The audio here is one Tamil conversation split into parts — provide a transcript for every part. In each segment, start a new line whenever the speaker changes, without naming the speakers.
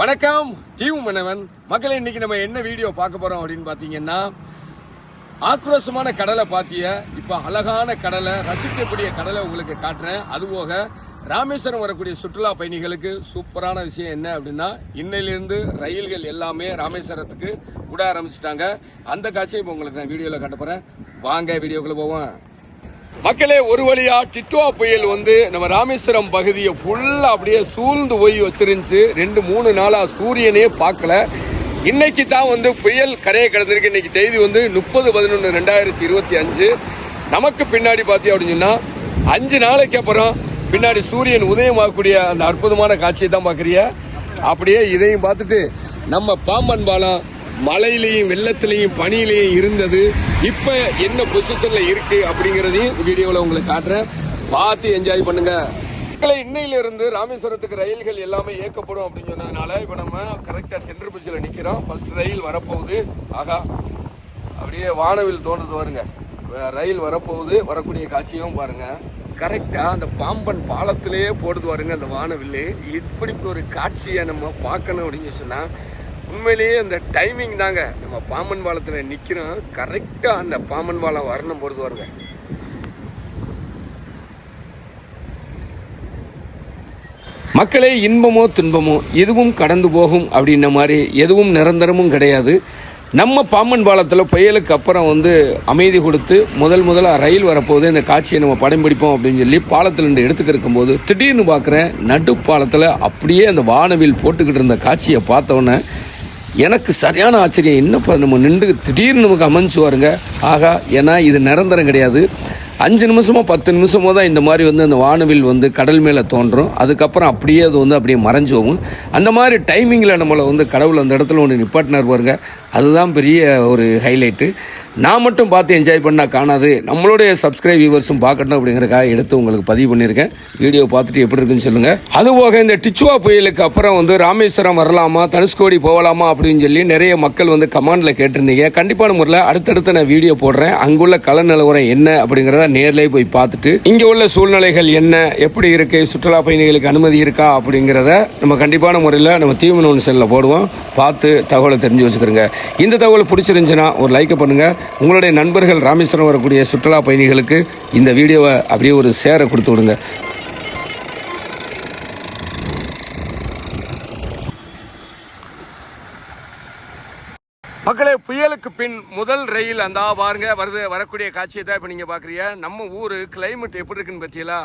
வணக்கம். டிவி மன்னவன் மக்களை இன்னைக்கு நம்ம என்ன வீடியோ பார்க்க போறோம் அப்படின்னு பார்த்தீங்கன்னா ஆக்ரோஷமான கடலை பார்த்திய இப்போ அழகான கடலை ரசிக்கக்கூடிய கடலை உங்களுக்கு காட்டுறேன். அதுபோக ராமேஸ்வரம் வரக்கூடிய சுற்றுலா பயணிகளுக்கு சூப்பரான விஷயம் என்ன அப்படின்னா இன்னையிலிருந்து ரயில்கள் எல்லாமே ராமேஸ்வரத்துக்கு விட ஆரம்பிச்சிட்டாங்க. அந்த காட்சியை இப்போ உங்களுக்கு நான் வீடியோவில் காட்ட போகிறேன் வாங்க வீடியோக்குள்ளே போவோம். மக்களே ஒரு வழியா டிட்டுவா புயல் வந்து நம்ம ராமேஸ்வரம் பகுதியை ஃபுல்லாக அப்படியே சூழ்ந்து போய் வச்சிருந்துச்சு. ரெண்டு மூணு நாளாக சூரியனே பார்க்கல. இன்னைக்கு தான் வந்து புயல் கரையை கடந்திருக்கு. இன்னைக்கு தேதி வந்து முப்பது பதினொன்று ரெண்டாயிரத்தி இருபத்தி அஞ்சு. நமக்கு பின்னாடி பார்த்தீங்க அப்படின்னு சொன்னால் அஞ்சு நாளைக்கு அப்புறம் பின்னாடி சூரியன் உதயமாகக்கூடிய அந்த அற்புதமான காட்சியை தான் பார்க்குறிய? அப்படியே இதையும் பார்த்துட்டு நம்ம பாம்பன் பாலம் மழையிலையும் வெள்ளத்திலையும் பனியிலையும் இருந்தது. இப்போ என்ன பொசிஷன்ல இருக்கு அப்படிங்கிறதையும் வீடியோவில் உங்களுக்கு காட்டுறேன். பார்த்து என்ஜாய் பண்ணுங்க. மக்களை இன்னையில இருந்து ராமேஸ்வரத்துக்கு ரயில்கள் எல்லாமே இயக்கப்படும் அப்படின்னு சொன்னதுனால இப்போ நம்ம கரெக்டாக சென்ட்ரல் பஸ்ஸில் நிற்கிறோம் ஃபர்ஸ்ட் ரயில் வரப்போகுது. ஆகா அப்படியே வானவில் தோன்றது வருங்க ரயில் வரப்போகுது. வரக்கூடிய காட்சியும் பாருங்க. கரெக்டாக அந்த பாம்பன் பாலத்திலேயே போடுது வருங்க அந்த வானவில் இப்படி ஒரு காட்சியை நம்ம பார்க்கணும் அப்படின்னு சொன்னால் உண்மையிலேயே அந்த டைமிங் தாங்க. நம்ம பாம்பன் பாலத்தில் நிற்கிறோம் கரெக்டாக அந்த பாம்பன் பாலம் வரணும் பொறுத்து வருங்க. மக்களே இன்பமோ துன்பமோ எதுவும் கடந்து போகும் அப்படின்ன மாதிரி எதுவும் நிரந்தரமும் கிடையாது. நம்ம பாம்பன் பாலத்தில் புயலுக்கு அப்புறம் வந்து அமைதி கொடுத்து முதல் முதலாக ரயில் வரப்போகுது. இந்த காட்சியை நம்ம படம் பிடிப்போம் அப்படின்னு சொல்லி பாலத்தில் இருந்து எடுத்துக்க இருக்கும்போது திடீர்னு பார்க்குறேன் நடு பாலத்தில் அப்படியே அந்த வானவில் போட்டுக்கிட்டு இருந்த காட்சியை பார்த்தோன்னே எனக்கு சரியான ஆச்சரியம். என்னப்பா நம்ம நின்று திடீர்னு நமக்கு அமைஞ்சு வருங்க. ஆகா ஏன்னா இது நிரந்தரம் கிடையாது. அஞ்சு நிமிஷமோ பத்து நிமிஷமோ தான் இந்த மாதிரி வந்து அந்த வானவில் வந்து கடல் மேலே தோன்றும். அதுக்கப்புறம் அப்படியே அது வந்து அப்படியே மறைஞ்சு போகும். அந்த மாதிரி டைமிங்கில் நம்மளை வந்து கடவுள் அந்த இடத்துல ஒன்று நிப்பாட்டினார் பாருங்க. அதுதான் பெரிய ஒரு ஹைலைட்டு நான் மட்டும் பார்த்து என்ஜாய் பண்ணால் காணாது. நம்மளுடைய சப்ஸ்கிரைப் வியூவர்ஸும் பார்க்கணும் அப்படிங்கிறக்காக எடுத்து உங்களுக்கு பதிவு பண்ணியிருக்கேன். வீடியோ பார்த்துட்டு எப்படி இருக்குன்னு சொல்லுங்கள் அதுபோக இந்த டிச்சுவா புயலுக்கு அப்புறம் வந்து ராமேஸ்வரம் வரலாமா தனுஷ்கோடி போகலாமா அப்படின்னு சொல்லி நிறைய மக்கள் வந்து கமாண்டில் கேட்டிருந்தீங்க. கண்டிப்பான முறையில் அடுத்தடுத்து நான் வீடியோ போடுறேன். அங்குள்ள கள நிலவரம் என்ன அப்படிங்கிறத நேரில் போய் பார்த்துட்டு இங்கே உள்ள சூழ்நிலைகள் என்ன எப்படி இருக்குது சுற்றுலா பயணிகளுக்கு அனுமதி இருக்கா அப்படிங்கிறத நம்ம கண்டிப்பான முறையில் நம்ம தீவன ஒன்று செல்லில் போடுவோம். பார்த்து தகவலை தெரிஞ்சு வச்சுக்கிறோங்க. இந்த தகவல் பிடிச்சிருந்துச்சுன்னா ஒரு லைக்கை பண்ணுங்க. உங்களுடைய நண்பர்கள் ராமேஸ்வரம் வரக்கூடிய சுற்றுலா பயணிகளுக்கு இந்த வீடியோவை அப்படியே ஒரு சேரை கொடுத்து விடுங்க. மக்களே புயலுக்கு பின் முதல் ரயில் அந்த பாருங்க வருது வரக்கூடிய காட்சியை தான் இப்போ நீங்கள் பார்க்குறீங்க நம்ம ஊர் கிளைமேட் எப்படி இருக்குன்னு பார்த்தீங்களா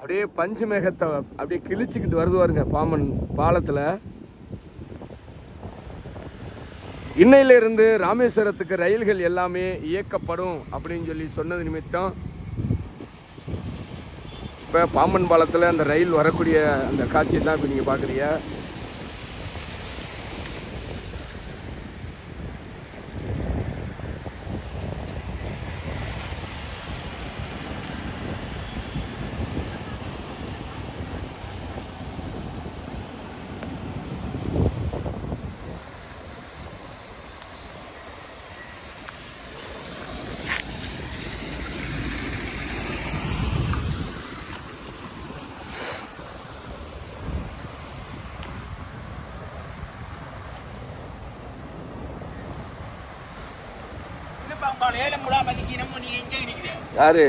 அப்படியே பஞ்சு மேகத்தை அப்படியே கிழிச்சுக்கிட்டு வருது பாருங்க பாமன் பாலத்தில். இன்னையிலிருந்து ராமேஸ்வரத்துக்கு ரயில்கள் எல்லாமே இயக்கப்படும் அப்படின்னு சொல்லி சொன்னது நிமித்தம் இப்போ பாம்பன் பாலத்தில் அந்த ரயில் வரக்கூடிய அந்த காட்சி தான் இப்போ நீங்கள் பார்க்குறீங்க யாரு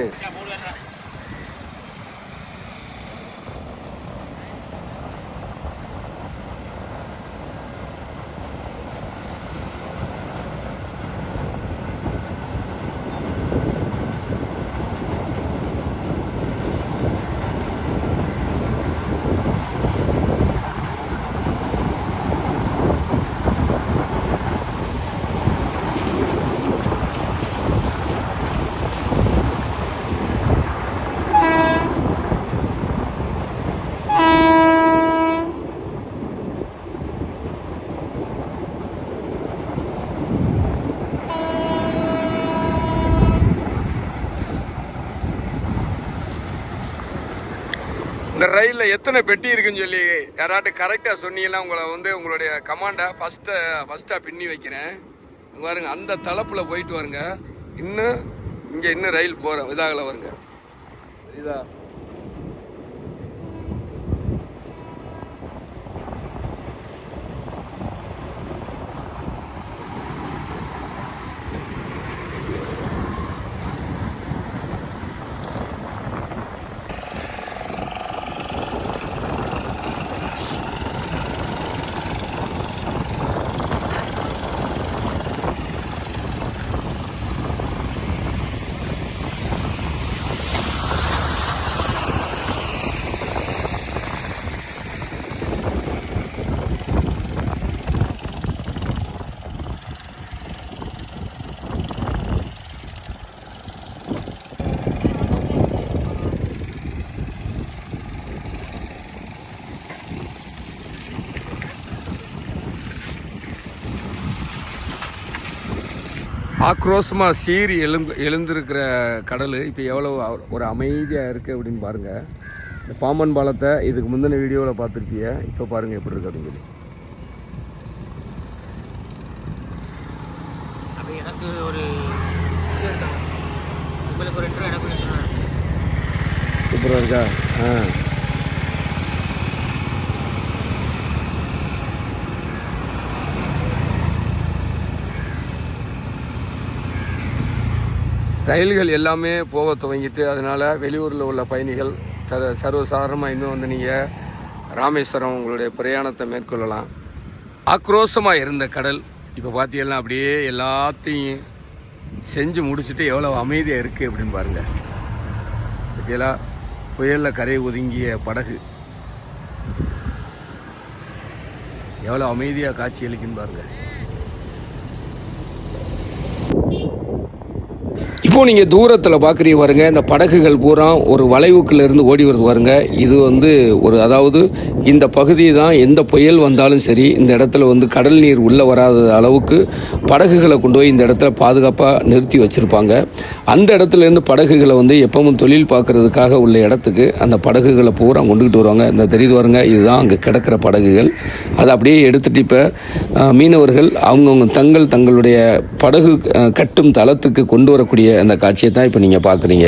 இந்த ரயிலில் எத்தனை பெட்டி இருக்குன்னு சொல்லி யாராட்டும் கரெக்டாக சொன்னீங்கன்னா உங்களை வந்து உங்களுடைய கமாண்டை ஃபஸ்ட்டை ஃபஸ்ட்டாக பின்னி வைக்கிறேன். இங்க பாருங்க அந்த தளப்பில் போயிட்டு வருங்க. இன்னும் இங்கே இன்னும் ரயில் போகிற இதாகல வருங்க. இதா ஆக்ரோஷமாக சீறி எழுந்து எழுந்திருக்கிற கடல் இப்போ எவ்வளோ ஒரு அமைதியாக இருக்குது அப்படின்னு பாருங்கள் இந்த பாம்பன் பாலத்தை இதுக்கு முந்தின வீடியோவில் பார்த்துருப்பீங்க இப்போ பாருங்கள் எப்படி இருக்கு அப்படின்னு சொல்லி.
எனக்கு ஒரு உங்களுக்கு ஒரு எனக்கு
சூப்பராக இருக்கா? ஆ. ரயில்கள் எல்லாமே போக துவங்கிட்டு அதனால் வெளியூரில் உள்ள பயணிகள் த சர்வசாதாரணமாக இன்னும் வந்து நீங்கள் ராமேஸ்வரம் உங்களுடைய பிரயாணத்தை மேற்கொள்ளலாம். ஆக்ரோஷமாக இருந்த கடல் இப்போ பார்த்தீங்கன்னா அப்படியே எல்லாத்தையும் செஞ்சு முடிச்சுட்டு எவ்வளோ அமைதியாக இருக்குது அப்படின்னு பாருங்கள் பார்த்தீங்களா புயலில் கரை ஒதுங்கிய படகு. எவ்வளோ அமைதியாக காட்சி அளிக்குன்னு பாருங்கள் இப்போ நீங்கள் தூரத்தில் பார்க்குறீங்க பாருங்க இந்த படகுகள் பூரா ஒரு வளைவுக்குள்ளேருந்து ஓடி வருது பாருங்க. இது வந்து ஒரு அதாவது இந்த பகுதி தான் எந்த புயல் வந்தாலும் சரி இந்த இடத்துல வந்து கடல் நீர் உள்ளே வராத அளவுக்கு படகுகளை கொண்டு போய் இந்த இடத்துல பாதுகாப்பாக நிறுத்தி வச்சுருப்பாங்க. அந்த இடத்துல இருந்து படகுகளை வந்து எப்பவும் தொழில் பார்க்குறதுக்காக உள்ள இடத்துக்கு அந்த படகுகளை பூரா கொண்டுக்கிட்டு வருவாங்க. இந்த தெரியுது பாருங்க இதுதான் அங்கே கிடக்கிற படகுகள். அதை அப்படியே எடுத்துகிட்டு இப்போ மீனவர்கள் அவங்கவுங்க தங்கள் தங்களுடைய படகு கட்டும் தளத்துக்கு கொண்டு வரக்கூடிய அந்த காட்சியை தான் இப்போ நீங்கள் பார்க்குறீங்க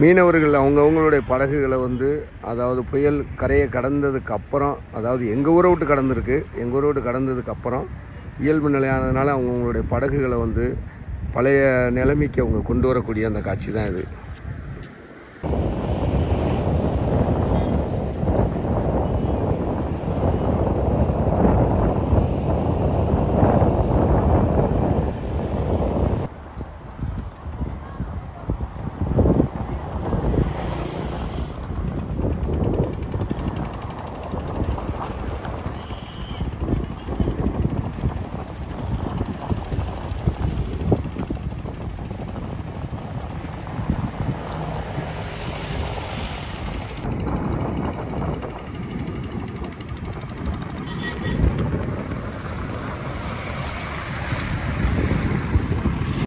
மீனவர்கள் அவங்கவுங்களுடைய படகுகளை வந்து அதாவது புயல் கரையை கடந்ததுக்கு அப்புறம் அதாவது எங்கள் ஊரை விட்டு கடந்திருக்கு எங்கள் ஊரை விட்டு கடந்ததுக்கு அப்புறம் இயல்பு நிலையானதுனால அவங்கவுங்களுடைய படகுகளை வந்து பழைய நிலைமைக்கு அவங்க கொண்டு வரக்கூடிய அந்த காட்சி தான் இது.